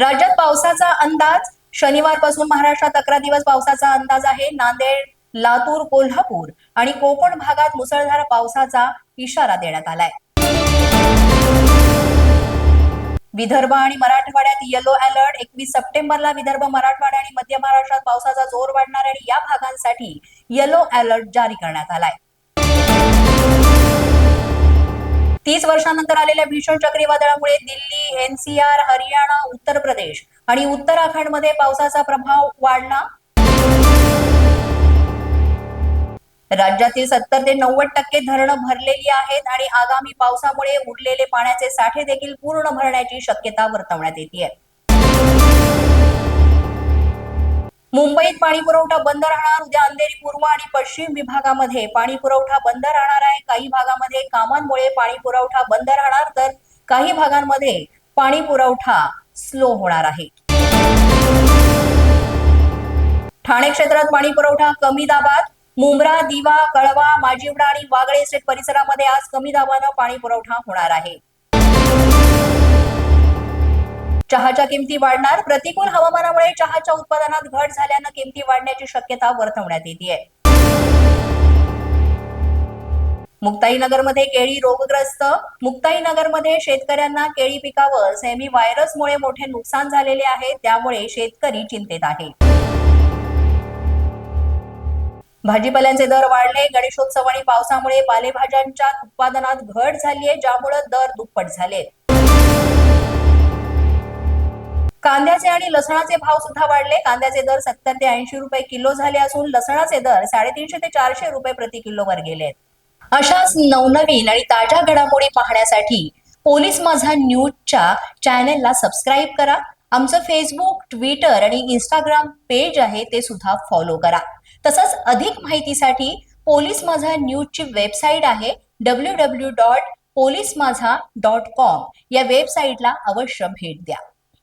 राज्यात पावसाचा अंदाज शनिवारपासून महाराष्ट्रात अकरा दिवस पावसाचा अंदाज आहे. नांदेड लातूर कोल्हापूर आणि कोकण भागात मुसळधार पावसाचा इशारा देण्यात आलाय. विदर्भ आणि मराठवाड्यात येलो अलर्ट एकवीस सप्टेंबरला विदर्भ मराठवाडा आणि मध्य महाराष्ट्रात पावसाचा जोर वाढणार आणि या भागांसाठी येलो अलर्ट जारी करण्यात आलाय. तीस वर्षांनंतर आलेल्या भीषण चक्रीवादळामुळे दिल्ली एनसीआर हरियाणा उत्तर प्रदेश आणि उत्तराखंडमध्ये पावसाचा प्रभाव वाढला. राज्यातील सत्तर ते नव्वद टक्के धरणं भरलेली आहेत आणि आगामी पावसामुळे उरलेले पाण्याचे साठे देखील पूर्ण भरण्याची शक्यता वर्तवण्यात येते. मुंबईत पाणी पुरवठा बंद राहणार उद्या अंधेरी पूर्व आणि पश्चिम विभागामध्ये पाणी पुरवठा बंद राहणार आहे. काही भागामध्ये कामांमुळे पाणी पुरवठा बंद राहणार तर काही भागांमध्ये पाणी पुरवठा स्लो होणार आहे. ठाणे क्षेत्रात पाणी पुरवठा कमी दाबात. मुंब्रा दिवा कळवा माजिवडा आणि वागळे स्टेट परिसरामध्ये आज कमी दाबानं पाणी पुरवठा होणार आहे. चहाच्या किमती वाढणार. प्रतिकूल हवामानामुळे चहाच्या उत्पादनात घट झाल्यानं किमती वाढण्याची शक्यता वर्तवण्यात येते मुक्ताईनगरमध्ये केळी रोगग्रस्त. मुक्ताईनगरमध्ये शेतकऱ्यांना केळी पिकावर सेमी व्हायरसमुळे मोठे नुकसान झालेले आहे. त्यामुळे शेतकरी चिंतेत आहे. भाजीपाल्यांचे दर वाढले. गणेशोत्सव आणि पावसामुळे पालेभाज्यांच्या उत्पादनात घट झाली आहे ज्यामुळे दर दुप्पट झाले कांद्याचे आणि लसणाचे भाव सुद्धा वाढले. कांद्याचे दर सत्तर ते ऐंशी रुपये किलो झाले असून लसणाचे दर साडेतीनशे ते चारशे रुपये प्रति किलो वर गेले अशाच नवनवीन आणि ताज्या घडामोडी पाहण्यासाठी पोलीस माझा न्यूजच्या चॅनेलला सबस्क्राईब करा. आमचं फेसबुक ट्विटर आणि इंस्टाग्राम पेज आहे ते सुद्धा फॉलो करा. तसंच अधिक माहितीसाठी पोलीस माझा न्यूजची वेबसाईट आहे W W dot police Majha dot com या वेबसाईटला अवश्य भेट द्या.